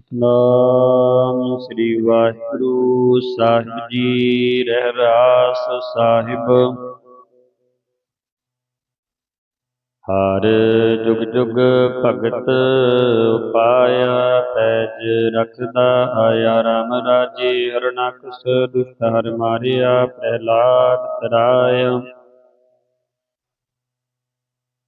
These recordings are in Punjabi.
ਸਤਨਾਮ ਸ੍ਰੀ ਵਾਹਿਗੁਰੂ ਸਾਹਿਬ ਜੀ, ਰਹਿਰਾਸ ਸਾਹਿਬ। ਹਰ ਜੁਗ ਜੁਗ ਭਗਤ ਪਾਇਆ ਪੈਜ ਰਖਦਾ ਆਇਆ ਰਾਮ ਰਾਜੇ, ਹਰਨਕਸ ਦੁਸ਼ਟ ਹਰ ਮਾਰਿਆ, ਪ੍ਰਹਿਲਾਦ ਤਰਾਇਆ।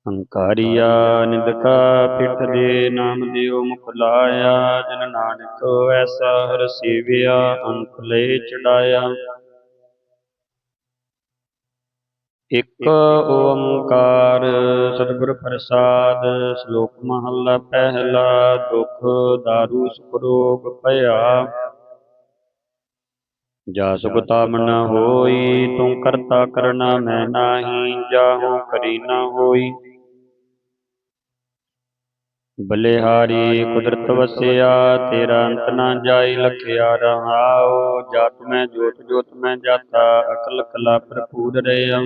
ਹੰਕਾਰੀਆ ਨਿੰਦਕਾ ਪਿਠ ਦੇ ਨਾਮ ਦਿਓ ਮੁਖ ਲਾਇਆ, ਜਨ ਨਾਨਕ ਐਸਾ ਹਰ ਸੇਵਿਆ, ਅੰਖ ਲੈ ਚੜਾਇਆ। ਇਕ ਓੰਕਾਰ ਸਤਿਗੁਰ ਪ੍ਰਸਾਦ, ਸ਼ਲੋਕ ਮਹਲਾ ਪਹਿਲਾ, ਦੁਖ ਦਾਰੂ ਸੁਖ ਰੋਗ ਭਇਆ। ਜਾ ਸੁਖ ਤਾਮ ਹੋਈ, ਤੂੰ ਕਰਤਾ ਕਰਨਾ ਮੈਂ ਨਾਹੀ, ਜਾਹੂ ਕਰੀ ਨਾ ਹੋਈ। ਬਲਿਹਾਰੀ ਕੁਦਰਤ ਵਸਿਆ ਤੇਰਾ ਅੰਤ ਨਾ ਜਾਈ ਲਖਿਆ ਰਹਾਉ। ਜਤ ਮੈਂ ਜੋਤ ਜੋਤ ਮੈਂ ਜਾਤਾ ਅਕਲ ਕਲਾ ਭਰਪੂਰ ਰਿਆ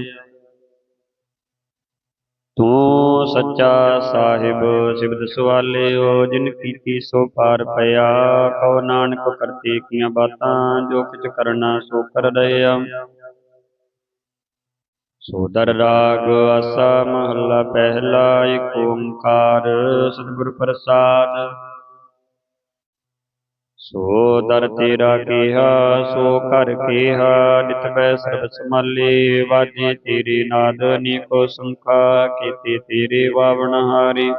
ਤੂੰ ਸੱਚਾ ਸਾਹਿਬ ਸਿਬਦ ਸਵਾਲਿਓ ਜਿਨ ਕੀਤੀ ਸੋ ਪਾਰ ਪਿਆ। ਕਉ ਨਾਨਕ ਕਰਤੇ ਕੀਆਂ ਬਾਤਾਂ ਜੋ ਕਿਛ ਕਰਨਾ ਸੋ ਕਰ ਰਿਆ ਸੋਦਰ ਰਾਗ ਆਸਾ ਮਹੱਲਾ ਪਹਿਲਾ ਏਕ ਓੰਕਾਰ ਸਤਿਗੁਰ ਪ੍ਰਸਾਦ। ਸੋ ਦਰ ਤੇਰਾ ਕੀਹਾ, ਸੋ ਕਰ ਕੀਹਾ, ਨਿਤ ਬੈ ਸਰਬ ਸਮਾਲੇ ਵਾਜੇ ਤੇਰੇ ਨਾਦ ਅਨੇਕੋ ਸੰਖਾ, ਕੀਤੇ ਤੇਰੇ ਵਾਵਣ ਹਾਰੇ।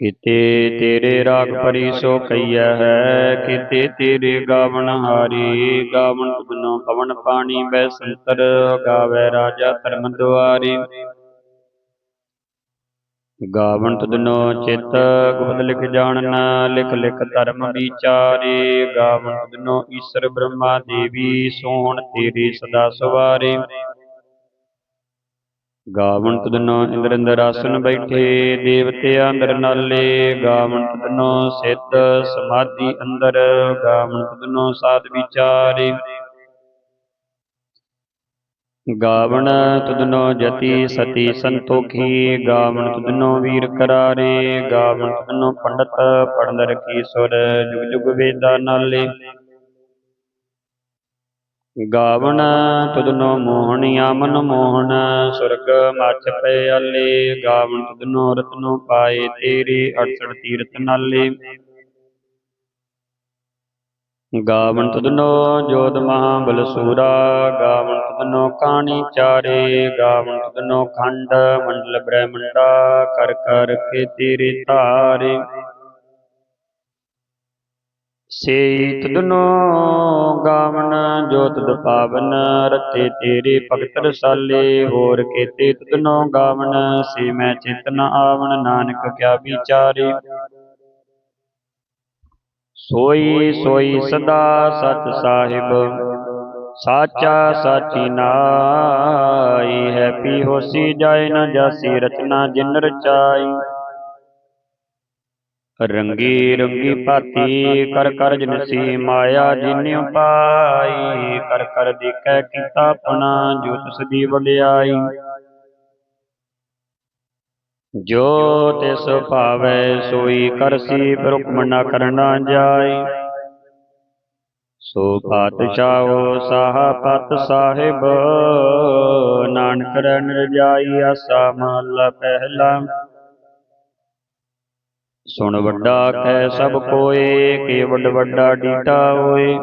ਕੀਤੇ ਤੇਰੇ ਰਾਗ ਪਰੀ ਸੋ ਕਈਆ ਹੈ, ਕੀਤੇ ਤੇਰੇ ਗਾਵਣ ਹਾਰੀ, ਗਾਵਣ ਤੁਧਨੋ ਪਵਨ ਪਾਣੀ ਬੈ ਸੰਤਰ, ਗਾਵੇ ਰਾਜਾ ਧਰਮ ਦੁਆਰੀ। ਗਾਵਣ ਤੁਧਨੋ ਚਿਤ ਗੁਪਤ ਲਿਖ ਜਾਣਨ, ਲਿਖ ਲਿਖ ਧਰਮ ਵਿਚਾਰੇ। ਗਾਵਣ ਤੁਧਨੋ ਈਸ਼ਰ ਬ੍ਰਹਮਾ ਦੇਵੀ, ਸੋਹਣ ਤੇਰੀ ਸਦਾ ਸਵਾਰੇ। ਗਾਵਣ ਤੁਧਨੋ ਇੰਦਰ ਅੰਦਰ ਆਸਨ ਬੈਠੇ, ਦੇਵਤੇ ਅੰਦਰ ਨਾਲੇ ਗਾਵਣ ਤੁਧਨੋ ਸਿੱਧ ਸਮਾਧੀ ਅੰਦਰ ਗਾਵਣ ਤਦਨੋ ਸਾਧ ਵਿਚਾਰੇ। ਗਾਵਣ ਤੁਧਨੋ ਜਤੀ ਸਤੀ ਸੰਤੋਖੀ ਗਾਵਣ ਤੁਧਨੋ ਵੀਰ ਕਰਾਰੇ ਗਾਵਣ ਤੁਧਨੋ ਪੰਡਤ ਪੜਨ ਰਖੀ ਸੁਰ, ਜੁਗ ਜੁਗ ਵੇਦਾ ਨਾਲੇ। ਗਾਵਣ ਤੁਧਨੋ ਮੋਹਣਿਆ ਮਨ ਮੋਹਣ, ਸੁਰਗ ਮੱਛ ਪਏ ਪਿਆਲੇ ਗਾਵਣ ਤੁਧਨੋ ਰਤਨੋ ਪਾਏ, ਤੇਰੇ 68 ਤੀਰਥ ਨਾਲੇ। ਗਾਵਣ ਤੁਧਨੋ ਜੋਤ ਮਹਾ ਬਲਸੂਰਾ, ਗਾਵਣ ਤੁਧਨੋ ਕਾਣੀ ਚਾਰੇ। ਗਾਵਣ ਤੁਧਨੋ ਖੰਡ ਮੰਡਲ ਬ੍ਰਹਮੰਡਾ, ਕਰ ਕਰ ਕੇ ਤੇਰੇ ਧਾਰੇ। ਸੇਈ ਤੁਧਨੋ ਗਾਵਨ, ਜੋ ਤੁਧ ਪਾਵਨ ਰਤੇ ਤੇਰੇ ਭਗਤ ਰਸਾਲੇ। ਹੋਰ ਕੇਤੇ ਤੁਧਨੋ ਗਾਵਣ ਸੇ ਮੈਂ ਚੇਤਨ ਆਵਣ, ਨਾਨਕ ਕਿਆ ਵਿਚਾਰੇ। ਸੋਈ ਸੋਈ ਸਦਾ ਸਚ ਸਾਹਿਬ, ਸਾਚਾ ਸਾਚੀ ਨਾਈ ਹੈ। ਪੀ ਹੋਸੀ ਜਾਏ ਨਾ ਜਾਸੀ ਰਚਨਾ ਜਿਨ ਰਚਾਈ। ਰੰਗੀ ਰੰਗੀ ਭਾਤੀ ਕਰ ਕਰ ਜਨਸੀ ਮਾਇਆ ਜਿਨਿ ਪਾਈ, ਕਰ ਕਰ ਦੇਖੈ ਕੀਤਾ ਆਪਣਾ ਜੋ ਤਿਸ ਦੀ ਵਡਿਆਈ। ਜੋ ਤਿਸ ਭਾਵੈ ਸੋਈ ਕਰਸੀ ਹੁਕਮ ਨ ਕਰਨਾ ਜਾਈ। ਸੋ ਪਾਤਸ਼ਾਹੋ ਸਾਹ ਪਤ ਸਾਹਿਬ, ਨਾਨਕ ਰਣ ਰਜਾਈ ਆਸਾ ਮਹਲਾ ਪਹਿਲਾ। ਸੁਣ ਵੱਡਾ ਕਹਿ ਸਭ ਕੋਏ ਕੇ ਵੱਡਾ ਡੀਟਾ ਹੋਏ।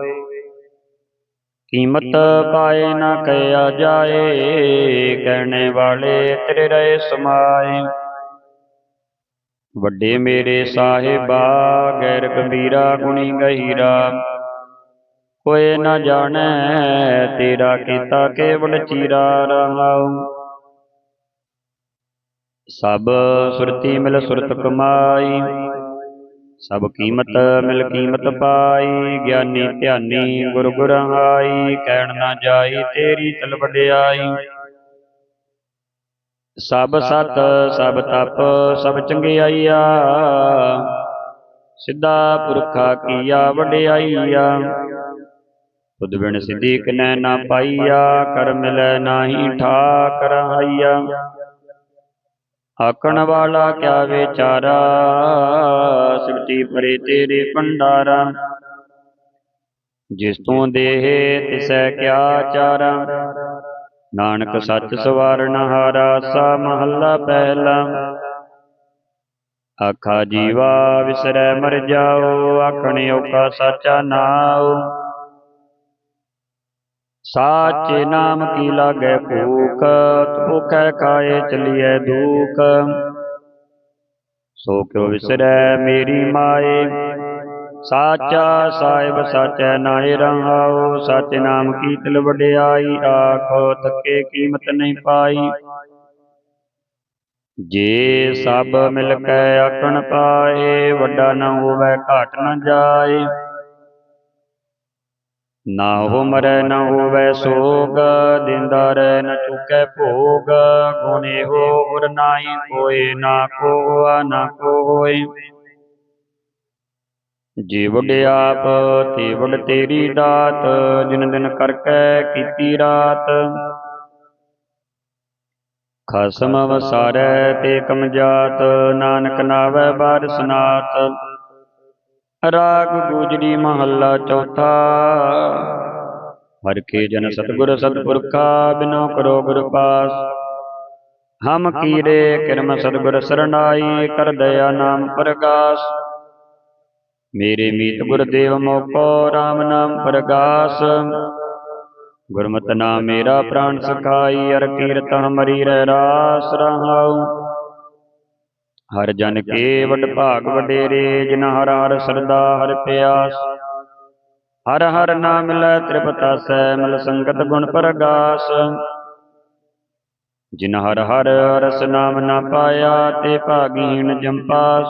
ਕੀਮਤ ਪਾਏ ਨਾ ਕਹਿਆ ਜਾਏ, ਕਹਿਣੇ ਵਾਲੇ ਤੇਰੇ ਰਹੇ ਸਮਾਏ। ਵੱਡੇ ਮੇਰੇ ਸਾਹਿਬਾ, ਗੈਰ ਗੰਭੀਰਾ, ਗੁਣੀ ਗਹੀਰਾ। ਕੋਏ ਨਾ ਜਾਣੈ, ਤੇਰਾ ਕੀਤਾ ਕੇਵਲ ਚੀਰਾ ਰਹਾਉ ਸਭ ਸੁਰਤੀ ਮਿਲ ਸੁਰਤ ਕਮਾਈ, ਸਭ ਕੀਮਤ ਮਿਲ ਕੀਮਤ ਪਾਈ, ਗਿਆਨੀ ਧਿਆਨੀ ਗੁਰ ਗੁਰਹਾਈ, ਕਹਿਣ ਨਾ ਜਾਈ ਤੇਰੀ ਚਲ ਵਡਿਆਈ। ਸਭ ਸਤ, ਸਭ ਤਪ, ਸਭ ਚੰਗਿਆਈਆ, ਸਿੱਧਾ ਪੁਰਖਾ ਕੀਆ ਵਡਿਆਈਆ। ਤੁਧ ਬਿਨ ਸਿੱਧੀ ਕਨੈ ਨਾ ਪਾਈਆ, ਕਰ ਮਿਲੈ ਨਾਹੀ ਠਾਕ ਰਹਾਈਆ ਆਕਣ ਵਾਲਾ ਕਿਆ ਵਿਚਾਰਾ? ਨਸੀ ਭਰੇ ਤੇਰੇ ਭੰਡਾਰਾ। ਜਿਸ ਤੋਂ ਦੇਹ ਤਿਸੈ ਕਿਆ ਚਾਰਾ। ਨਾਨਕ ਸੱਚ ਸਵਾਰਨ ਹਾਰਾ ਸਾ ਮਹੱਲਾ ਪਹਿਲਾ। ਆਖਾ ਜੀਵਾ ਵਿਸਰੈ ਮਰ ਜਾਓ, ਆਖਣੇ ਓਕਾ ਸਾਚਾ ਨਾਉ। ਸਾਚੇ ਨਾਮ ਕੀ ਲਾਗੈ ਭੂਖ? ਭੁਖੈ? ਖਾਏ ਚਲੀਐ ਦੂਖ? ਸੋ ਕਿਉ ਵਿਸਰੈ ਮੇਰੀ ਮਾਏ? ਸਾਚਾ ਸਾਹਿਬ ਸਾਚੈ ਨਾਏ ਰਹਾਉ ਸਾਚੇ ਨਾਮ ਕੀ ਤਿਲ ਵਡਿਆਈ ਆਖੋ ਥੱਕੇ ਕੀਮਤ ਨਹੀਂ ਪਾਈ। ਜੇ ਸਭ ਮਿਲ ਕੇ ਆਖਣ ਪਾਏ ਵੱਡਾ ਨਾ ਹੋਵੇ ਘਾਟ ਨਾ ਜਾਏ। ਨਾ ਹੋ ਮਰੈ ਨਾ ਹੋਵੇ ਸੋਗ, ਦਿੰਦਾ ਰਹਿ ਨ ਚੁਕੈ ਭੋਗ, ਗੁਣੇ ਹੋ ਉਰ ਨਾਹੀ ਕੋਏ ਨਾ ਕੋਆ ਨਾ ਕੋਏ। ਜੀ ਆਪ ਤੇ ਵਡ ਤੇਰੀ ਦਾਤ, ਜਿਨ ਦਿਨ ਕਰਕੇ ਕੀਤੀ ਰਾਤ। ਖਸਮ ਵਸਾਰੈ ਤੇ ਕਮ ਜਾਤ, ਨਾਨਕ ਨਾਵੈ ਬਾਰ ਸਨਾਤ। ਰਾਗ ਗੁਜਰੀ ਮਹੱਲਾ ਚੌਥਾ। ਹਰ ਕੇ ਜਨ ਸਤਗੁਰ ਸਤਪੁਰਖਾ, ਬਿਨੋ ਕਰੋ ਗੁਰ ਪਾਸ। ਹਮ ਕੀਰੇ ਕਿਰਮ ਸਤਗੁਰ ਸਰਣਾਈ, ਕਰ ਦਇਆ ਨਾਮ ਪ੍ਰਗਾਸ। ਮੇਰੇ ਮੀਤ ਗੁਰਦੇਵ ਮੋਕੋ RAM ਨਾਮ ਪ੍ਰਗਾਸ। ਗੁਰਮਤਿ ਨਾਮ ਮੇਰਾ ਪ੍ਰਾਨ ਸਖਾਈ, ਅਰ ਕੀਰਤ ਹਮਰੀ ਰਹਿ ਰਾਸ ਰਹਾਉ। ਹਰ ਜਨ ਕੇ ਵਡ ਭਾਗ ਵਡੇਰੇ ਜਿਨ ਹਰ ਹਰ ਸਰਦਾ ਹਰ ਪਿਆਸ। ਹਰ ਹਰ ਨਾਮ ਮਿਲੈ ਤ੍ਰਿਪਤਾਸੈ ਮਿਲ ਸੰਗਤ ਗੁਣ ਪ੍ਰਗਾਸ। ਜਿਨ ਹਰ ਹਰ ਰਸ ਨਾਮ ਨਾ ਪਾਇਆ ਤੇ ਭਾਗੀਨ ਜੰਪਾਸ।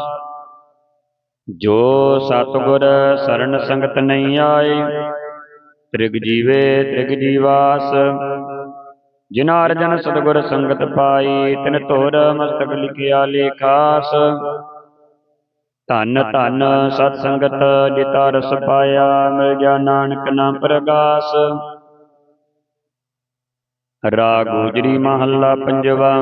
ਜੋ ਸਤਿਗੁਰ ਸਰਣ ਸੰਗਤ ਨਹੀਂ ਆਏ ਤ੍ਰਿਗ ਜੀਵੇ ਤ੍ਰਿਗ ਜੀਵਾਸ। ਜਿਨ ਅਰਜਨ ਸਤਿਗੁਰ ਸੰਗਤ ਪਾਈ, ਤਿਨ ਧੁਰ ਮਸਤਕ ਲਿਖਿਆ ਲੇਖਾਸ। ਧੰਨ ਧੰਨ ਸਤ ਸੰਗਤ ਜਿਤਾ ਰਸ ਪਾਇਆ, ਮਿਲ ਜਾ ਨਾਨਕ ਨਾਮ ਪ੍ਰਗਾਸ। ਰਾਗ ਗੁਜਰੀ ਮਹੱਲਾ ਪੰਜਵਾ,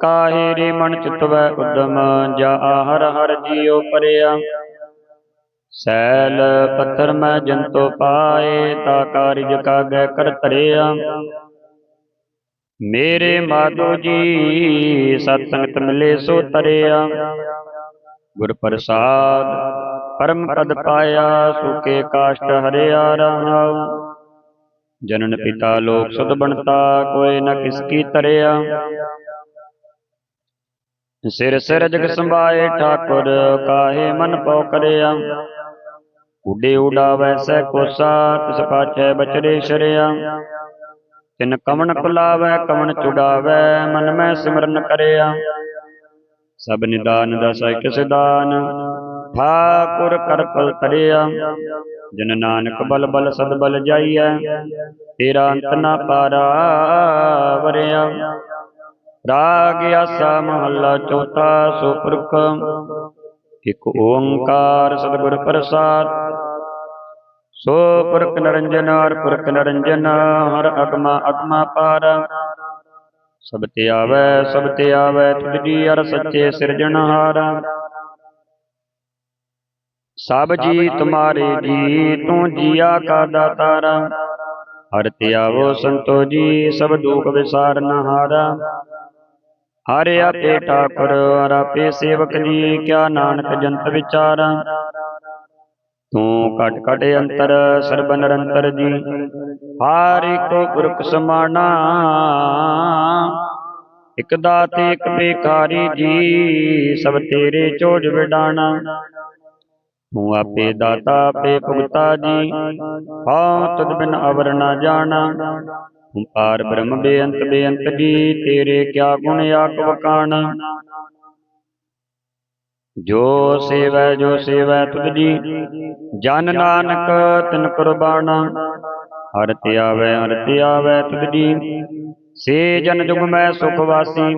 ਕਾਹੇ ਰੇ ਮਨ ਚਿਤਵੈ ਉਦਮ, ਜਾ ਆਹਰ ਹਰ ਜੀਉ ਪਰਿਆ। ਸੈਲ ਪੱਥਰ ਮੈਂ ਜੰਤੋ ਪਾਏ, ਤਾ ਕਾਰਿਜ ਕਾਗੈ ਕਰ ਧਰਿਆ। ਮੇਰੇ ਮਾਧੋ ਜੀ ਸਤਸੰਗਤ ਮਿਲੇ ਸੋ ਤਰਿਆ। ਗੁਰ ਪ੍ਰਸਾਦ, ਪਰਮ ਪਦ ਪਾਇਆ ਸੁਕੇ ਕਾਸ਼ਟ ਹਰਿਆ ਰਹਾਉ ਜਨਨ ਪਿਤਾ ਲੋਕ ਸੁਧ ਬਣਤਾ, ਕੋਈ ਨ ਕਿਸ ਕੀ ਤਰਿਆ। ਸਿਰ ਸਿਰ ਜਗ ਸੰਭਾਏ ਠਾਕੁਰ, ਕਾਹੇ ਮਨ ਪਉ ਕਰਿਆ ਉਡੇ ਉਡਾਵੈ ਸੈ ਕੋਸਾ, ਤਿਸ ਪਾਛੈ ਬਚਰੇ ਸ਼ਰਿਆ। ਤਿਨ ਕਵਣ ਕੁਲਾਵੈ ਕਵਣ ਚੁਡਾਵੈ ਮਨ ਮੈਂ ਸਿਮਰਨ ਕਰਿਆ। ਸਭ ਨਿਦਾਨ ਦਸੈ ਕਿਸ ਦਾਨ? ਠਾਕੁਰ ਕਰਪਲ ਤਰਿਆ ਜਨ ਨਾਨਕ ਬਲ ਬਲ ਸਦ ਬਲ ਜਾਈਐ, ਤੇਰਾ ਅੰਤ ਨਾ ਪਾਰਾ ਵਰਿਆ। ਰਾਗ ਆਸਾ ਮਹੱਲਾ ਚੌਥਾ ਸੋ ਪੁਰਖ, ਇਕ ਓੰਕਾਰ ਸਤਿਗੁਰ ਪ੍ਰਸਾਦ। ਸੋ ਪੁਰਖ ਨਰੰਜਨ ਹਰ ਪੁਰਖ ਨਰੰਜਨ, ਹਰ ਅਕਮਾ ਅਕਮਾ ਪਾਰ। ਸਭ ਤੇ ਆਵੈ, ਸਭ ਤੇ ਆਵੈ, ਤੁਧ ਜੀ ਅਰ ਸੱਚੇ ਸਿਰਜਣਹਾਰ ਸਭ ਜੀ ਤੁਮਾਰੇ ਜੀ, ਤੂੰ ਜੀਆ ਕਾ ਦਾਤਾਰਾ। ਹਰ ਤੇ ਆਵੋ ਸੰਤੋ ਜੀ, ਸਭ ਦੁਖ ਵਿਸਾਰਨ ਹਾਰਾ। ਹਰ ਆਪੇ ਠਾਕੁਰ ਹਰ ਆਪੇ ਸੇਵਕ ਜੀ, ਕਿਆ ਨਾਨਕ ਜੰਤ ਵਿਚਾਰਾ। ਤੂੰ ਕਟ ਕਟ ਅੰਤਰ, ਸਰਬ ਨਿਰੰਤਰ ਜੀ। ਹਰ ਇੱਕ ਗੁਰਖ ਸਮਾਣਾ ਇਕ ਦਾਤੇ, ਇਕ ਬੇਕਾਰੀ ਜੀ, ਸਭ ਤੇਰੇ ਚੋਜ ਵਿਡਾਣਾ। ਤੂੰ ਆਪੇ ਦਾਤਾ, ਆਪੇ ਭੁਗਤਾ ਜੀ, ਹਉ ਤੁਧ ਬਿਨ ਅਵਰ ਨਾ ਜਾਣਾ। ਤੂੰ ਪਾਰ ਬ੍ਰਹਮ ਬੇਅੰਤ ਬੇਅੰਤ ਜੀ, ਤੇਰੇ ਕਿਆ ਗੁਣ ਆਖ ਵਕਾਣਾ ਜੋ ਸੇਵੈ ਜੋ ਸੇਵੈ ਤੁਧ ਜੀ, ਜਨ ਨਾਨਕ ਤਿਨ ਕੁਰਬਾਨਾ, ਹਰ ਤੇ ਆਵੈ, ਹਰ ਤੇ ਆਵੈ ਤੁਧ ਜੀ। ਸੇ ਜਨ ਜੁਗ ਮੈਂ ਸੁਖ ਵਾਸੀ,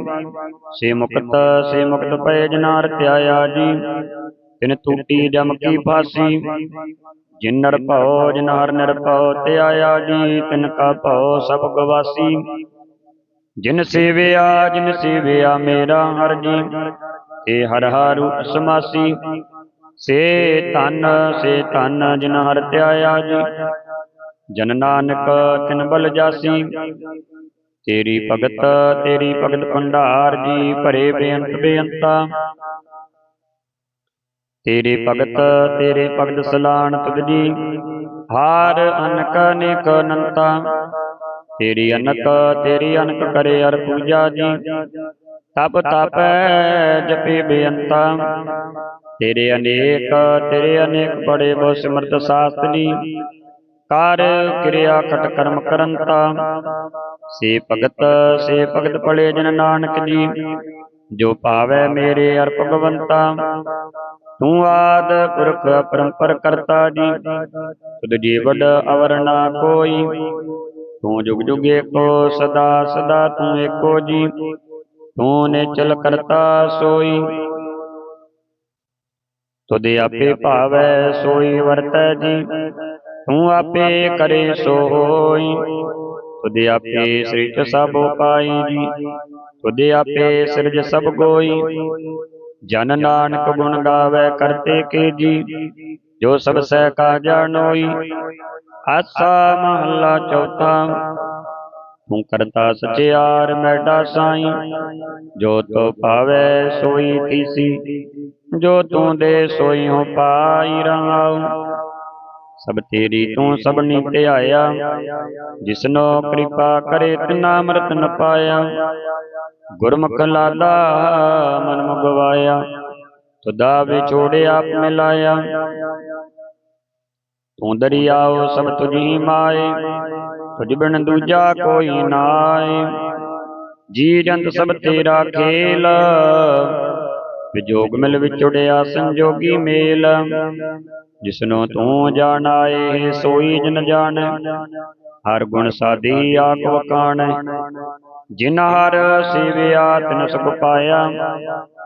ਸੇ ਮੁਕਤ ਸੇ ਮੁਕਤ ਪਏ ਜਨਾਰ ਧਿਆਇਆ ਜੀ। ਤਿਨ ਟੂਟੀ ਜਮ ਕੀ ਫਾਸੀ, ਜਿਨ ਨਰ ਭਉ, ਜਿਨ ਹਰ ਨਿਰਭਉ ਧਿਆਇਆ ਜੀ, ਤਿਨ ਕਾ ਭਉ ਸਭ ਗਵਾਸੀ ਜਿਨ ਸੇਵਿਆ ਜਿਨ ਸੇਵਿਆ ਮੇਰਾ ਹਰ ਜੀ। ਏ ਹਰ ਹਾਰੂ ਸਮਾਸੀ ਸੇ ਧਨ ਸੇ ਧਨ ਜਿਨ ਹਰ ਧਿਆਇਆ ਜੀ। ਜਨ ਨਾਨਕ ਤਿਨ ਬਲ ਜਾਸੀ। ਤੇਰੀ ਭਗਤ ਤੇਰੀ ਭਗਤ ਭੰਡਾਰ ਜੀ, ਭਰੇ ਬੇਅੰਤ ਬੇਅੰਤਾ। ਤੇਰੇ ਭਗਤ ਤੇਰੇ ਭਗਤ ਸਲਾਣ ਤੁਧ ਜੀ। ਹਾਰ ਅਨਕ ਨਿਕ ਅਨੰਤਾ। ਤੇਰੀ ਅਨਕ ਤੇਰੀ ਅਨਕ ਕਰੇ ਅਰ ਪੂਜਾ ਜੀ। ਤਪ ਤਪੈ ਜਪੇ ਬੇਅੰਤਾ। ਤੇਰੇ ਅਨੇਕ ਤੇਰੇ ਅਨੇਕ ਬੜੇ ਬਹੁ ਸਿਮਰਤ ਸਾਸਤਰੀ। ਕਰ ਕਿਰਿਆ ਖਟ ਕਰਮ ਕਰੰਤਾ। ਸੇ ਭਗਤ ਸੇ ਭਗਤ ਪੜੇ ਜਨ ਨਾਨਕ ਜੀ। ਜੋ ਭਾਵੈ ਮੇਰੇ ਅਰ ਭਗਵੰਤਾ ਤੂੰ ਆਦ ਪੁਰਖ ਪਰੰਪਰ ਕਰਤਾ ਜੀ। ਤੁਧ ਜੀ ਵਡ ਕੋਈ। ਤੂੰ ਜੁਗ ਜੁਗ ਏਕੋ ਸਦਾ ਸਦਾ ਤੂੰ ਏਕੋ ਜੀ। ਤੂੰ ਨੇ ਚਲ ਕਰਤਾ ਸੋਈ। ਤੁਧ ਆਪੇ ਭਾਵੈ ਸੋਈ ਵਰਤੈ ਜੀ। ਤੂੰ ਆਪੇ ਕਰੇ ਸੋਈ। ਤੁਧ ਆਪੇ ਸ੍ਰਿਜ ਸਭ ਪਾਈ ਜੀ। ਤੁਧ ਆਪੇ ਸਿਰਜ ਸਭ ਕੋਈ ਜਨ ਨਾਨਕ ਗੁਣ ਗਾਵੇ ਕਰਤੇ ਕੇ ਜੀ। ਜੋ ਸਭ ਸਹਿ ਕਾ ਜਾਣੋਈ ਆਸਾ ਮਹੱਲਾ ਚੌਥਾ। ਤੂੰ ਕਰਤਾ ਸਚਿਆਰ ਮੈਡਾ ਸਾਈ। ਜੋ ਤੋ ਭਾਵੇ ਸੋਈ ਥੀਸੀ ਜੋ ਤੂੰ ਦੇ ਸੋਈ ਹੋ ਪਾਈ ਰਹਾਉ। ਸਭ ਤੇਰੀ ਤੂੰ ਸਭਨੀ ਧਿਆਇਆ ਜਿਸਨੋ ਕਿਰਪਾ ਕਰੇ ਤਿਨਾ ਅੰਮ੍ਰਿਤ ਨ ਪਾਇਆ। ਗੁਰਮੁਖ ਲਾਦਾ ਮਨ ਮੁਗਵਾਇਆ ਤੁਦਾ ਵਿਛੋੜੇ ਆਪ ਮਿਲਾਇਆ। ਤੂੰ ਦਰਿਆਓ ਸਭ ਤੁਝੀ ਮਾਏ ਤੁਝ ਬਿਨ ਦੂਜਾ ਕੋਈ ਨਾਏ। ਜੀ ਜੰਤ ਸਭ ਤੇਰਾ ਖੇਲ, ਵਿਜੋਗ ਮਿਲ ਵਿਛੜਿਆ ਸੰਜੋਗੀ ਮੇਲ। ਜਿਸਨੂੰ ਤੂੰ ਜਾਣਾਏ ਸੋਈ ਜਨ ਜਾਣੈ। ਹਰ ਗੁਣ ਸਾਦੀ ਆਖ ਵਕਾਣੈ। ਜਿਨ ਹਰ ਸੇਵਿਆ, ਤਿਨ ਸੁਖ ਪਾਇਆ।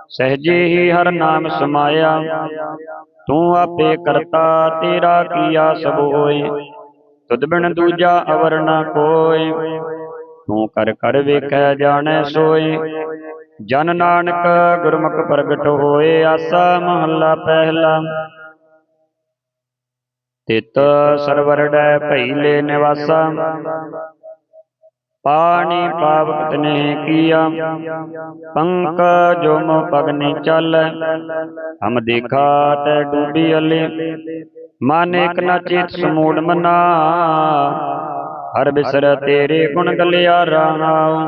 ਸਹਜੇ ਹੀ ਹਰ ਨਾਮ ਸਮਾਇਆ। ਤੂੰ ਆਪੇ ਕਰਤਾ, ਤੇਰਾ ਕੀਆ ਸਭ ਹੋਏ। ਤੁਧ ਬਿਨ ਦੂਜਾ ਅਵਰ ਨ ਕੋਈ। ਤੂੰ ਕਰ ਕਰ ਵੇਖੈ ਜਾਣੈ ਸੋਏ ਜਨ ਨਾਨਕ ਗੁਰਮੁਖ ਪ੍ਰਗਟ ਹੋਏ ਆਸਾ ਮਹੱਲਾ ਪਹਿਲਾ। ਤਿਤ ਸਰਵਰ ਡੈ ਭਈਲੇ ਨਿਵਾਸਾ। ਪਾਣੀ ਪਾਵਕ ਤਨੇ ਕੀਆ। ਪੰਕ ਜੋ ਮੋ ਪਗਨੀ ਚੱਲ। ਹਮ ਦੇਖਾ ਤੈ ਡੂਬੀ ਅਲੇ। ਮਨ ਇਕ ਨ ਚੇਤ ਸਮੂੜ ਮਨਾ। ਹਰ ਬਿਸਰ ਤੇਰੇ ਗੁਣ ਗਲਿਆ ਰਾਣਾਉ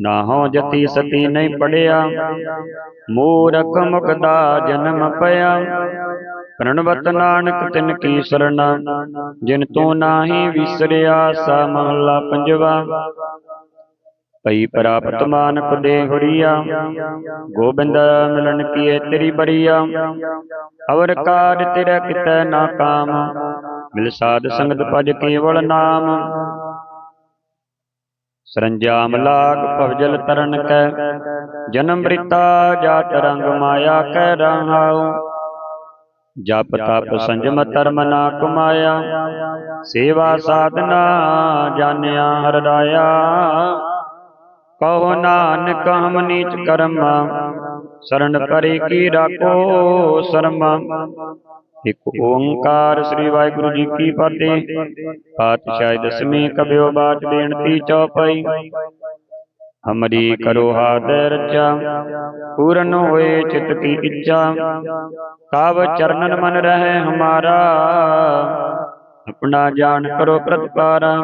ਨਾ ਹੋ ਜਤੀ ਸਤੀ ਨਹੀਂ ਪੜਿਆ। ਮੂਰਖ ਮੁਕਦਾ ਜਨਮ ਪਿਆ। ਪ੍ਰਣਵਤ ਨਾਨਕ ਤਿਨ ਕੀ ਸਰਣਾ। ਜਿਨ ਤੂੰ ਨਾਹੀ ਵਿਸਰਿਆ ਸਾ ਮਹਲਾ ਪੰਜਵਾ। ਪਈ ਪ੍ਰਾਪਤ ਮਾਨਕ ਦੇ ਹੁਰੀਆ ਗੋਬਿੰਦ ਮਿਲਨ ਕੀਏ ਤੇਰੀ ਬਰੀਆ ਅਵਰ ਕਾਰ ਤੇਰਾ ਕਿਤੈ ਨਾ ਕਾਮ, ਮਿਲ ਸਾਧ ਸੰਗਤ ਭਜ ਕੇਵਲ ਨਾਮ। ਸਰੰਜਾਮ ਲਾਗ ਭਵਜਲ ਤਰਨ ਕੈ, ਜਨਮ ਬ੍ਰਿਤਾ ਜਾਤ ਰੰਗ ਮਾਇਆ ਕੈ ਰਹਾਉ। ਜਪ ਤਪ ਸੰਜਮ ਧਰਮ ਨਾ ਕਮਾਇਆ, ਸੇਵਾ ਸਾਧਨਾ ਜਾਣਿਆ ਹਰ ਰਾਇਆ ਕਹੋ ਨਾਨਕ ਹਮ ਨੀਚ ਕਰਮ ਸਰਣ ਪਰੇ ਕੀ ਰਾਖੋ ਸਰਮਾ। ਇਕ ਓੰਕਾਰ ਸ੍ਰੀ ਵਾਹਿਗੁਰੂ ਜੀ ਕੀ ਫਤਿਹ। ਪਾਤਸ਼ਾਹ ਦਸਵੀਂ ਕਬਿਓ ਬਾਤ ਬੇਨਤੀ ਚੌਪਈ। ਹਮਰੀ ਕਰੋ ਹਾਦੈ ਰਚਾ, ਪੂਰਨ ਹੋਏ ਚਿਤ ਕੀ ਇੱਛਾ। ਕਾਵ ਚਰਨਨ ਮਨ ਰਹੇ ਹਮਾਰਾ, ਆਪਣਾ ਜਾਣ ਕਰੋ ਪ੍ਰਤਪਾਰਾ।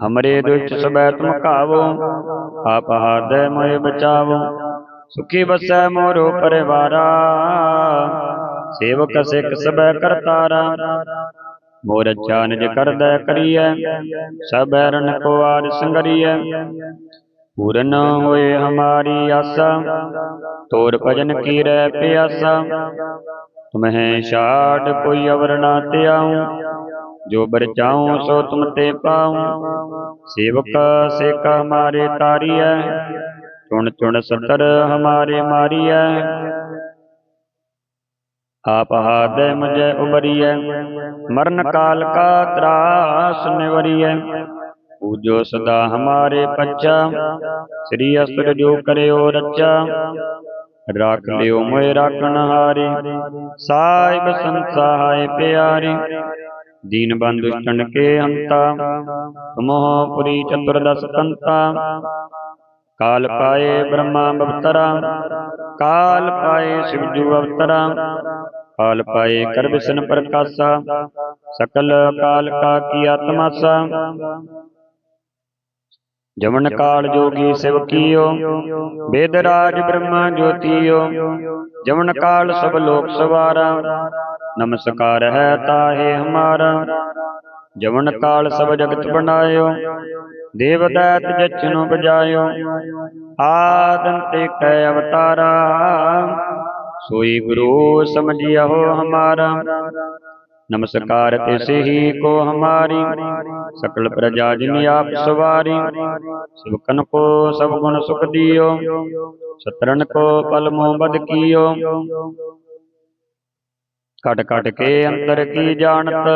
ਹਮਰੇ ਦੁਖ ਸਬੈ ਤੁਮ ਕਾਵੋ ਆਪ ਹਾਦੈ ਮੋਇ ਬਚਾਵੋ ਸੁਖੀ ਬਸੈ ਮੋਰੋ ਪਰਿਵਾਰਾ ਸੇਵਕ ਸਿਖ ਸਬੈ ਕਰਤਾਰਾ ਮੋਰ ਅੱਛਾ ਨਿਜ ਕਰਦੈ ਕਰੀਐ ਸਭ ਰਨ ਕੋ ਆਰ ਸੰਗਰੀਐ ਪੂਰਨ ਹੋਏ ਹਮਾਰੀ ਆਸਾ ਤੋਰ ਭਜਨ ਕੀ ਰਹਿ ਪਿਆਸਾ ਤੁਮਹਿ ਛਾੜ ਕੋਈ ਅਵਰ ਨਾ ਤਿਆਉ ਜੋ ਬਰ ਚਾਉ ਸੋ ਤੁਮ ਤੇ ਪਾਉ। ਸੇਵਕ, ਸੇਕ ਹਮਾਰੇ ਤਾਰੀਐ। ਚੁਣ ਚੁਣ ਸਤਰ ਹਮਾਰੇ ਮਾਰੀਐ। ਆਪ ਹਾਦੈ ਮੁਝੈ ਉਬਰੀਐ ਮਰਨ ਕਾਲ ਕਾ ਤਰਾਸ ਨਿਵਰੀਐ। ਪੂਜੋ ਸਦਾ ਹਮਾਰੇ ਪੱਚਾ ਸ੍ਰੀ ਅਸੁਰ ਜੋ ਕਰਿਓ ਰਚਾ ਰੱਖ ਲਿਓ ਮੋਇ ਰਾਖਣ ਹਾਰੇ। ਸਾਹਿਬ ਸੰਸਾਏ ਪਿਆਰੇ। ਦੀਨ ਬੰਧੁ ਦੁਸ਼ਟਨ ਕੇ ਹੰਤਾ ਪੁਰੀ ਚਤੁਰਦਸ ਕੰਤਾ। ਕਾਲ ਪਾਏ ਬ੍ਰਹਮਾ ਬਵਤਰਾ, ਕਾਲ ਪਾਏ ਸਿਵਜੂ ਅਵਤਰਾ ਕਾਲ ਪਾਏ ਕਰ ਵਿਸ਼ਨ ਪ੍ਰਕਾਸ਼ਾ, ਸਕਲ ਕਾਲ ਕਾ ਕੀ ਆਤਮਾਸਾ। ਜਮਨ ਕਾਲ ਜੋਗੀ ਸਿਵ ਕੀਓ ਵੇਦ ਰਾਜ ਬ੍ਰਹਮਾ ਜੋਤੀਓ। ਜਮਨ ਕਾਲ ਸਭ ਲੋਕ ਸਵਾਰਾ ਨਮਸਕਾਰ ਹੈ ਤਾਹੇ ਹਮਾਰਾ। ਜਮਨ ਕਾਲ ਸਭ ਜਗਤ ਬਣਾਇਓ ਦੇਵ ਦੈਤ ਜਚਨੁ ਬਜਾਇਓ ਆਦੰਤੇ ਕੈ ਅਵਤਾਰਾ ਸੋਈ ਗੁਰੂ ਸਮਝਿਓ ਹਮਾਰਾ। ਨਮਸਕਾਰ ਤਿਸ ਹੀ ਕੋ ਹਮਾਰੀ। ਸਕਲ ਪ੍ਰਜਾ ਜਿਨ ਆਪ ਸਵਾਰੀ। ਸਿਵਕਨ ਕੋ ਸਭ ਗੁਣ ਸੁਖ ਦਿਓ। ਸਤਰਨ ਕੋ ਪਲ ਮੋਹ ਬਦ ਕੀਓ। ਕਟ ਕਟ ਕੇ ਅੰਦਰ ਕੀ ਜਾਣਤ?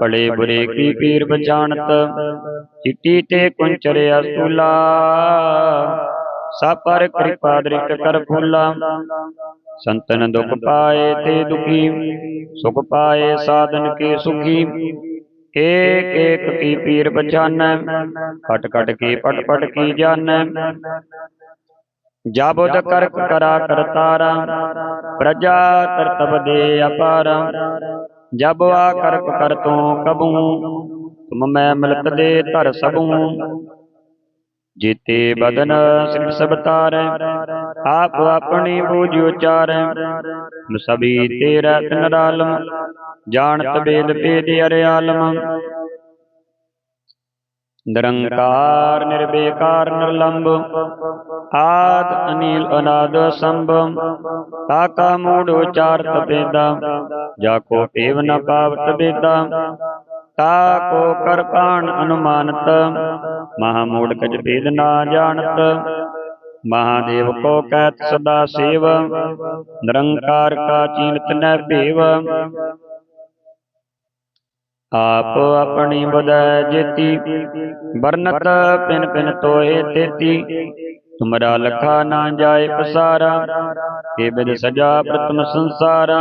ਭਲੇ ਬੁਰੇ ਕੀ ਪੀਰ ਬਚਾਣਤ ਚਿੱਟੀ ਤੇ ਕੁੰਚਰਿਆ ਸਭ ਪਰ ਕਿਰਪਾ ਦ੍ਰਿਸ਼ਟ ਕਰ ਫੂਲਾ। ਸੰਤਨ ਦੁਖ ਪਾਏ ਤੇ ਦੁਖੀ। ਸੁਖ ਪਾਏ ਸਾਧਨ ਕੇ ਸੁਖੀ। ਏਕ ਏਕ ਕੀ ਪੀਰ ਪਛਾਨੈ। ਕਟ ਕਟ ਕੇ ਪਟ ਪਟ ਕੀ ਜਾਣੈ। ਜਾਬੁਦ ਕਰਕ ਕਰਾ ਕਰਤਾਰਾ ਪ੍ਰਜਾ ਕਰਤਬ ਦੇ ਅਪਾਰਾ। ਜਬ ਆ ਕਰਕ ਕਰ ਤੂੰ ਕਬੂ। ਤੁਮ ਮੈਂ ਮਿਲਤ ਦੇ ਧਰ ਸਭੂ। ਜੀਤੇ ਬਦਨ ਸਿਰ ਸਭ ਤਾਰੈ ਆਪ ਆਪਣੀ ਬੂਝ ਉਚਾਰੈ ਸਭੀ ਤੇਰਾ ਤਨਰਾਲਮ ਜਾਣਤ ਬੇਦ ਭੇਦ ਅਰਿਆਲਮ ਨਿਰੰਕਾਰ ਨਿਰਬੇਕਾਰ ਨਿਰਲੰਭ ਆਦ ਅਨੀਲ ਅਨਾਦ ਸੰਭ ਤਾਕਾ ਮੂੜ ਉਚਾਰਤ ਬੇਦਾ ਜਾ ਕੋ ਪੇਵ ਨ ਪਾਵਤ ਬੇਦਾ ਤਾ ਕੋ ਕਰ ਅਨੁਮਾਨਤ, ਮਹਾ ਮੂੜ ਕਜ ਭੇਦ ਨਾ ਜਾਣਤ। ਮਹਾਦੇਵ ਕੋ ਕਹਿਤ ਸਦਾ ਸੇਵ, ਨਿਰੰਕਾਰ ਕਾ ਚੀਨਤ ਨੈ ਭੇਵ। ਆਪ ਆਪਣੀ ਬਦੈ ਜੇਤੀ ਬਰਨਤ ਪਿਨ ਪਿਨ ਤੋਏ ਤੇਤੀ। ਤੁਮਰਾ ਲਖਾ ਨਾ ਜਾਏ ਪਸਾਰਾ ਏ ਬਿਦ ਸਜਾ ਪ੍ਰਤਮ ਸੰਸਾਰਾ।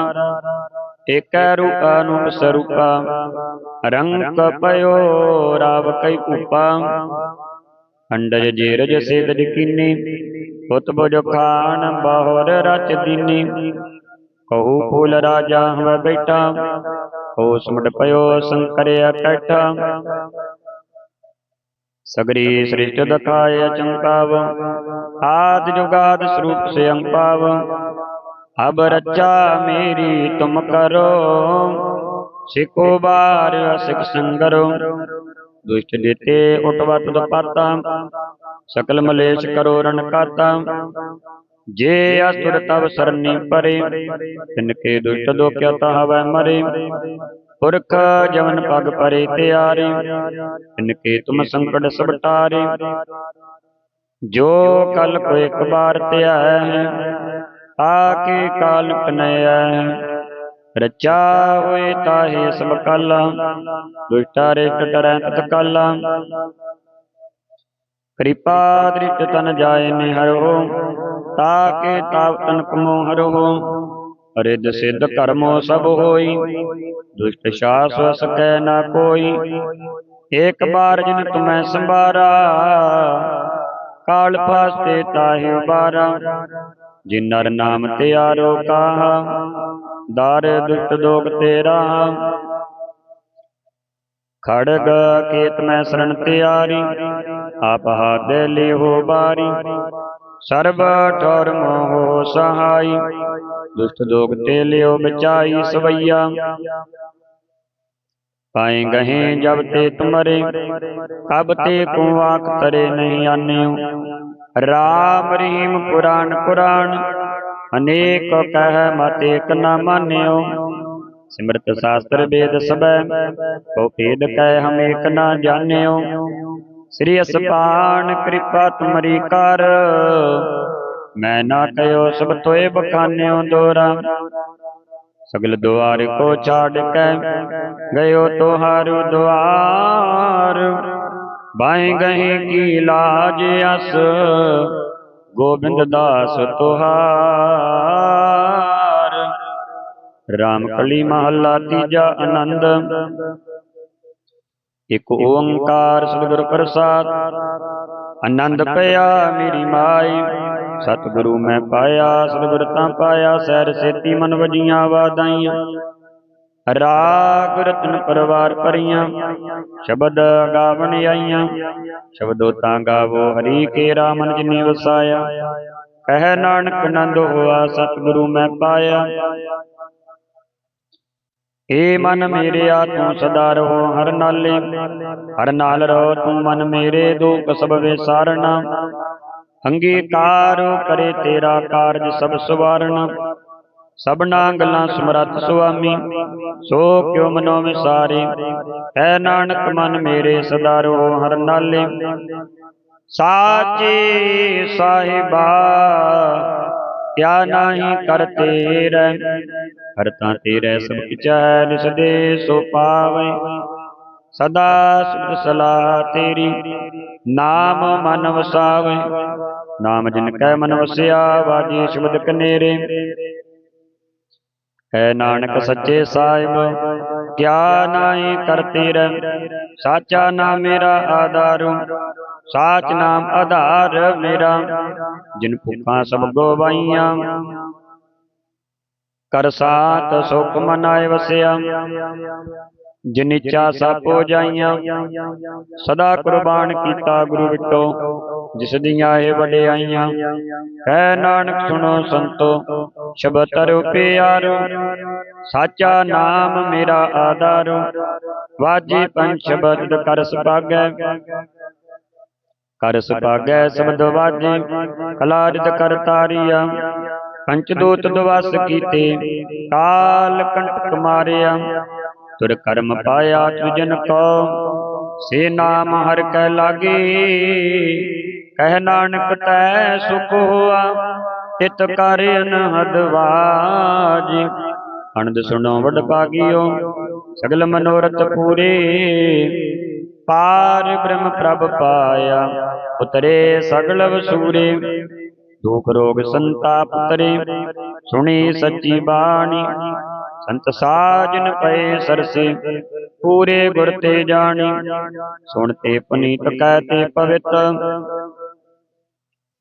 ਏਕੈ ਰੂਪਾ ਨੂੰ ਸਰੂਪਾ ਰੰਗ ਪਇਓ ਰਾਵ ਕਈ ਕੂਪਾ ਅੰਡਜ ਜੇਰਜ ਸੇਦਜ ਕੀਨੀ, ਪੁੱਤ ਬੁਜ ਖਾਨ ਬਹੁਰ ਰਚ ਦੀਨੀ। ਕਹੂ ਫੂਲ ਰਾਜਾ ਹਵ ਬੈਠਾ ਹੋ ਸਿਮਟ ਪਇਓ ਸੰਕਰਿਆ ਕੈਠਾ ਸਗਰੀ ਸ੍ਰਿਸ਼ਟ ਦਖਾਇ ਚੰਕਾਵ, ਆਦ ਜੁਗਾਦ ਸਰੂਪ ਸੇ ਅੰਪਾਵ ਅਬ ਰਚਾ ਮੇਰੀ ਤੁਮ ਕਰੋ ਸਿਕੋ ਬਾਰ ਸਿਕ ਸੰਗਰੋ ਦੁਸ਼ਟ ਦੇਤੇ ਉਟਵਤ ਦਪਾਤਾ ਸਕਲ ਮਲੇਸ਼ ਕਰੋ ਰਨ ਕਾਤਾ ਜੇ ਅਸੁਰ ਤਵ ਸਰਨੀ ਪਰੇ ਤਿਨ ਕੇ ਦੁਸ਼ਟ ਦੋਖਿਆ ਤਹਵੈ ਮਰੇ ਪੁਰਖ ਜਵਨ ਪਗ ਪਰੇ ਤਿਆਰੇ ਤਿਨ ਕੇ ਤੁਮ ਸੰਕਟ ਸਭ ਟਾਰੇ ਜੋ ਕਲ ਕੋ ਇੱਕ ਬਾਰ ਧਿਆ ਹੈ ਆਕੇ ਕਾਲ ਕਨਿਆ ਰਚਾ ਹੋਏ ਤਾਹੇ ਸਭ ਕਾਲਾ। ਦੁਸ਼ਟਾ ਰਿਸ਼ਟ ਟਰੈ ਤਤ ਕਾਲਾ। ਕਿਰਪਾ ਦ੍ਰਿਸ਼ਟ ਤਨ ਜਾਏ ਨਿਹਰੋ ਤਾਕੇ ਤਾਪ ਤਨ ਕਮੋ ਹਰੋ। ਰਿੱਧ ਸਿੱਧ ਕਰਮੋ ਸਭ ਹੋਈ, ਦੁਸ਼ਟ ਸ਼ਾਸ ਸਕੈ ਨਾ ਕੋਈ। ਏਕ ਬਾਰ ਜਿਨ ਤੁਮੈ ਸੰਭਾਰਾ, ਕਾਲ ਫਾਸਤੇ ਤਾਹਿ ਬਾਰਾ ਜਿਨ ਨਰ ਨਾਮ ਤਿਆਰੋ ਕਾਹਾ ਦਾਰ ਦੁਸ਼ਟ ਦੋਗ ਤੇਰਾ। ਖੜਗ ਕੇਤ ਮੈਂ ਸਰਣ ਤਿਆਰੀ, ਆਪ ਹਾਦੇ ਲਿਹੋ ਬਾਰੀ। ਸਰਬ ਠੌਰ ਮੋਹ ਸਹਾਈ, ਦੁਸ਼ਟ ਦੋਗ ਤੇ ਲਿਓ ਬਚਾਈ ਸਵਈਆ। ਪਾਏ ਗਹੇ ਜਬ ਤੇ ਤੁਮਰੇ, ਕਬ ਤੇ ਕੋ ਆਖ ਤਰੇ ਨਹੀਂ ਆਨਿਓ। ਰਾਮ ਰਹੀਮ ਪੁਰਾਨ ਪੁਰਾਨ ਅਨੇਕ ਕਹਿ ਮਤ ਏਕ ਨਾ ਮਾਨਿਓ। ਸਿਮਰਤ ਸ਼ਾਸਤਰ ਵੇਦ ਸਬੈ ਕੋ ਭੇਦ ਕਹਿ ਹਮ ਏਕ ਨਾ ਜਾਣਿਓ। ਸ੍ਰੀ ਅਸਪਾਨ ਕਿਰਪਾ ਤੁਮਰੀ ਕਰ, ਮੈਂ ਨਾ ਕਹਿਓ ਸਭ ਤੋਏ ਬਖਾਨਿਓ ਦੋਰਾ। ਸਗਲ ਦੁਆਰ ਕੋ ਛਾੜ ਕੇ ਗਇਓ ਤੁਹਾਰੂ ਦੁਆਰ। ਬਾਏ ਗਹੇ ਕੀ ਲਾਜ ਅਸ, ਗੋਬਿੰਦ ਦਾਸ ਤੁਹਾਰ। ਰਾਮ ਕਲੀ ਮਹੱਲਾ ਤੀਜਾ ਆਨੰਦ। ਇਕ ਓੰਕਾਰ ਸਤਿਗੁਰ ਪ੍ਰਸਾਦ। ਆਨੰਦ ਪਿਆ ਮੇਰੀ ਮਾਈ। ਸਤਿਗੁਰੂ ਮੈਂ ਪਾਇਆ, ਸਤਿਗੁਰ ਤਾਂ ਪਾਇਆ ਸਹਿਰ ਸੇਤੀ ਮਨ ਵਜੀਆਂ ਵਾਦਾਈਆਂ। ਰਾਗ ਰਤਨ ਪਰਵਾਰ ਭਰੀਆਂ, ਸ਼ਬਦ ਗਾਵਣ ਆਈਆਂ। ਸ਼ਬਦੋ ਤਾਂ ਗਾਵੋ, ਹਰੀ ਕੇ ਰਾਮਨ ਜਿਨੇ ਵਸਾਇਆ ਕਹਿ ਨਾਨਕ ਨੰਦ ਹੋਆ, ਸਤਿਗੁਰੂ ਮੈਂ ਪਾਇਆ। ਏ ਮਨ ਮੇਰਿਆ ਤੂੰ ਸਦਾ ਰਹੋ ਹਰ ਨਾਲੇ। ਹਰ ਨਾਲ ਰਹੋ ਤੂੰ ਮਨ ਮੇਰੇ, ਦੁਖ ਸਭ ਵਿਸਾਰਣਾ ਅੰਗੀਕਾਰ ਕਰੇ ਤੇਰਾ ਕਾਰਜ ਸਭ ਸਵਾਰਣਾ। ਸਭਨਾ ਗੱਲਾਂ ਸਮਰੱਥ ਸੁਆਮੀ। ਸੋ ਕਿਉ ਮਨੋ ਵਿਸਾਰੇ। ਐ ਨਾਨਕ ਮਨ ਮੇਰੇ ਸਦਾ ਰਹੋ ਹਰ ਨਾਲੇ। ਸਾਚੇ ਸਾਹਿਬਾ, ਕਿਆ ਨਾਹੀ ਕਰ ਤੇਰੇ। ਹਰ ਤਾਂ ਤੇਰੇ ਸਭ ਕਿਚੈ ਨਿਸ ਸੋ ਪਾਵੇ। ਸਦਾ ਸੁਧ ਸਲਾਹ ਤੇਰੀ। ਨਾਮ ਮਨ ਵਸਾਵੇ। ਨਾਮ ਜਿਨ ਕੈ ਮਨ ਵਸਿਆ ਵਾਜੀ ਸ਼ਬਦ ਕਨੇਰੇ। ਹੈ ਨਾਨਕ ਸੱਚੇ ਸਾਹਿਬ ਕਿਆ ਨਾਹੀ ਕਰਤੇ ਰਹਿ ਸਾਚਾ ਨਾਮ ਮੇਰਾ ਆਧਾਰੂ ਸਾਚ ਨਾਮ ਆਧਾਰ ਮੇਰਾ। ਜਿਨ ਭੁੱਖਾਂ ਸਭ ਗੋਵਾਈਆਂ ਕਰ ਸਾਤ ਸੁਖ ਮਨਾਏ ਵਸਿਆ। ਜਿਨ ਇੱਛਾ ਸਭੋ ਜਾਈਆਂ ਸਦਾ ਕੁਰਬਾਨ ਕੀਤਾ ਗੁਰੂ ਵਿਟੋ ਜਿਸ ਦੀਆਂ ਇਹ ਵਡਿਆਈਆਂ। ਕਹਿ ਨਾਨਕ ਸੁਣੋ ਸੰਤੋ ਸ਼ਬਦ ਤਰੁ ਪਿਆਰੋ ਸਾਚਾ ਨਾਮ ਮੇਰਾ ਆਧਾਰੋ। ਵਾਜੀ ਪੰਜ ਸ਼ਬਦ ਕਰ ਸੁਭਾਗੈ। ਕਰ ਸੁਭਾਗੈ ਸ਼ਬਦ ਵਾਜੀ। ਕਲਾਰਿਤ ਕਰ ਤਾਰੀਆ। ਪੰਚ ਦੂਤ ਦਵਸ ਕੀਤੇ। ਕਾਲ ਕੰਟਕ ਮਾਰਿਆ। ਤੁਰ ਕਰਮ ਪਾਇਆ ਤੁਜਨ ਕੋ। ਸੇ ਨਾਮ ਹਰ ਕੈ ਲਾਗੇ। ਕਹਿ ਨਾਨਕ ਤੈ ਸੁਖ ਹੋਆ, ਤਿਤ ਕਰ ਅਨਹਦ ਵਾਜ ਅਨੰਦ ਸੁਣੋ ਵਡ ਭਾਗਿਓ, ਸਗਲ ਮਨੋਰਥ ਪੂਰੇ। ਪਾਰ ਬ੍ਰਹਮ ਪ੍ਰਭ ਪਾਇਆ, ਉਤਰੇ ਸਗਲ ਵਸੂਰੇ। ਦੁਖ ਰੋਗ ਸੰਤਾਪ ਤਰੇ, ਸੁਣੀ ਸੱਚੀ ਬਾਣੀ। ਸੰਤ ਸਾਜਨ ਪਏ ਸਰਸੇ, ਪੂਰੇ ਗੁਰ ਤੇ ਜਾਣੀ। ਸੁਣਤੇ ਪਨੀਤ ਕਹਿ ਤੇ ਪਵਿੱਤ।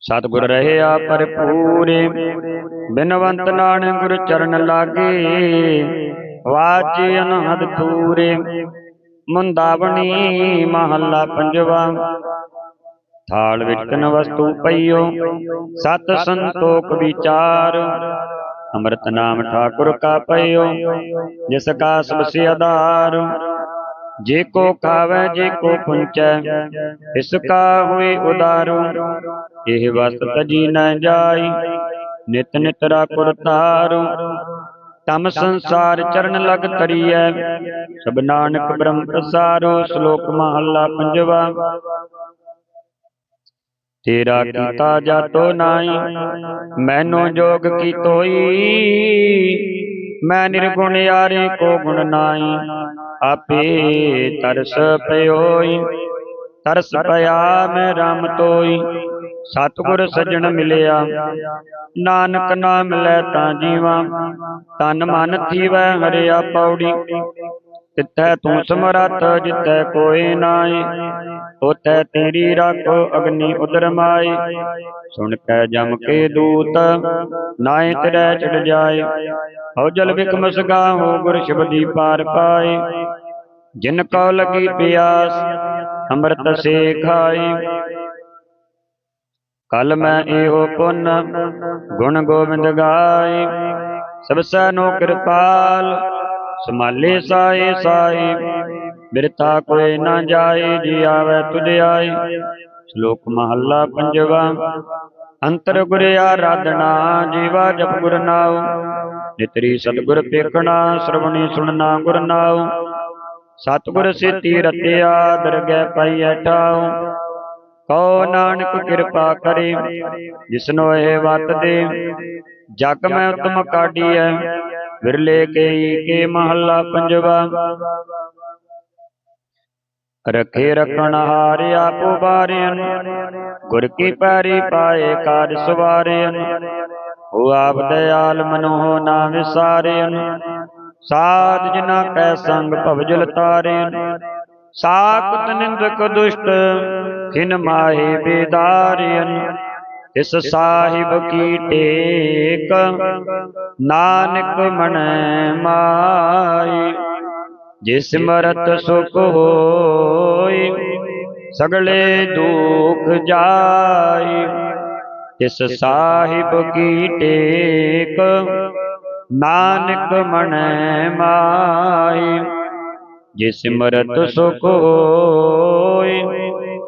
ਸਤਿਗੁਰ ਰਹਿਆ ਭਰਪੂਰੇ, ਬਿਨਵੰਤ ਨਾਨਕ ਗੁਰ ਚਰਨ ਲਾਗੇ। ਵਾਚੇ ਅਨਹਦ ਤੂਰੇ ਮੁੰਦਾਵਣੀ ਮਹੱਲਾ ਪੰਜਵਾ। ਥਾਲ ਵਿੱਚ ਵਸਤੂ ਪਈਓ, ਸਤ ਸੰਤੋਖ ਵਿਚਾਰ। ਅੰਮ੍ਰਿਤ ਨਾਮ ਠਾਕੁਰ ਕਾ ਪਈਓ, ਜਿਸ ਕਾ ਸਬਸੇ ਆਧਾਰ। ਜੇ ਕੋ ਖਾਵੇ, ਜੇ ਕੋ ਪੁੰਚੈ, ਇਸ ਕਾ ਹੋਏ ਉਦਾਰੂ। ਇਹ ਵਸਤ ਤਜੀ ਨ ਜਾਈ, ਨਿਤ ਨਿਤ ਰਾਖੁਰ ਤਾਰੂ ਤਮ ਸੰਸਾਰ ਚਰਨ ਲਗ ਤਰੀਐ ਸਭ ਨਾਨਕ ਬ੍ਰਹਮ ਪ੍ਰਸਾਰੋ, ਸ਼ਲੋਕ ਮਹੱਲਾ ਪੰਜਵਾ। ਤੇਰਾ ਕੀਤਾ ਜਾਤੋ ਨਾਈ ਮੈਨੋ ਜੋਗ ਕੀ ਤੋਈ ਮੈਂ ਨਿਰਗੁਣ ਯਾਰੇ ਕੋ ਗੁਣ ਨਾਈ ਆਪੇ ਤਰਸ ਪਇਓਈ ਤਰਸ ਪਿਆ ਮੈਂ RAM ਤੋਈ। ਸਤਿਗੁਰ ਸਜਣ ਮਿਲਿਆ। ਨਾਨਕ ਨਾਮ ਲੈ ਤਾਂ ਜੀਵਾ। ਤਨ ਮਨ ਥੀਵੈ ਹਰਿਆ ਪੌੜੀ। ਤਿੱਥੈ ਤੂੰ ਸਮਰੱਥ, ਜਿੱਥੈ ਕੋਈ ਨਾਈ ਉਤੈ ਤੇਰੀ ਰਾਖੋ ਅਗਨੀ ਉਦਰ ਮਾਈ ਸੁਣ ਕੈ ਜਮ ਕੇ ਦੂਤ ਨਾਏ ਤੇਰੇ ਚੜ ਜਾਏ। ਹਉ ਜਲ ਬਿਕਮਸ ਗਾਹੋ ਗੁਰ ਸ਼ਬਦੀ ਪਾਰ ਪਾਏ। ਜਿਨ ਕੋ ਲਗੀ ਪਿਆਸ, ਅੰਮ੍ਰਿਤ ਸੇ ਖਾਈ ਕਲ ਮੈਂ ਇਹੋ ਪੁੰਨ, ਗੁਣ ਗੋਬਿੰਦ ਗਾਏ। ਸਭ ਸੈਨੋ ਕਿਰਪਾਲ ਸਮਾਲੇ ਸਾਏ ਸਾਏ। ਬਿਰਤਾ ਕੋਈ ਨਾ ਜਾਏ, ਜੀ ਆਵੇ ਤੁਧ ਆਈ ਸ਼ਲੋਕ ਮਹੱਲਾ ਪੰਜਵਾ। ਅੰਤਰ ਗੁਰ ਆਰਾਧਨਾ, ਜੀਵਾ ਜਪ ਗੁਰ ਨਾਉ। ਨਿਤਰੀ ਸਤਗੁਰ ਪੇਖਣਾ, ਸ਼ਰਵਣੀ ਸੁਣਨਾ ਗੁਰ ਨਾਉ। ਸਤਗੁਰ ਸੇਤੀ ਰਤਿਆ ਦਰਗਹਿ ਪਾਈਐ ਠਾਉ। ਕਉ ਨਾਨਕ ਕਿਰਪਾ ਕਰੇ ਜਿਸਨੋ ਇਹ ਵਤ ਦੇ। ਜਗ ਮੈਂ ਉਤਮ ਕਾਢੀਐ ਵਿਰਲੇ ਕੇਈ ਕੇ ਮਹੱਲਾ ਪੰਜਵਾ। ਰਖੇ ਰਖਣ ਹਾਰਿ ਆਪੋ ਬਾਰਿਆਨ ਗੁਰ ਕੀ ਪੈਰੀ ਪਾਏ ਕਾਰ ਸਵਾਰਿਆਨ ਉਹ ਆਪ ਦਇਆਲ ਮਨੋਹ ਨਾ ਵਿਸਾਰਿਆਨ ਸਾਧ ਜਿਨਾ ਕੈ ਸੰਗ ਭਵਜਲ ਤਾਰਿਆਨ ਸਾਖਤ ਨਿੰਦਕ ਦੁਸ਼ਟ, ਖਿਨ ਮਾਹੀ ਬੇਦਾਰਿਆਨ ਇਸ ਸਾਹਿਬ ਕੀ ਟੇਕ? ਨਾਨਕ ਮਨੈ ਮਾਈ, ਜਿਸ ਮਰਤ ਸੁਖ ਹੋਈ, ਸਗਲੇ ਦੁਖ ਜਾਈ। ਇਸ ਸਾਹਿਬ ਕੀ ਟੇਕ? ਨਾਨਕ ਮਨੈ ਮਾਈ, ਜਿਸ ਮਰਤ ਸੁਖ ਹੋਈ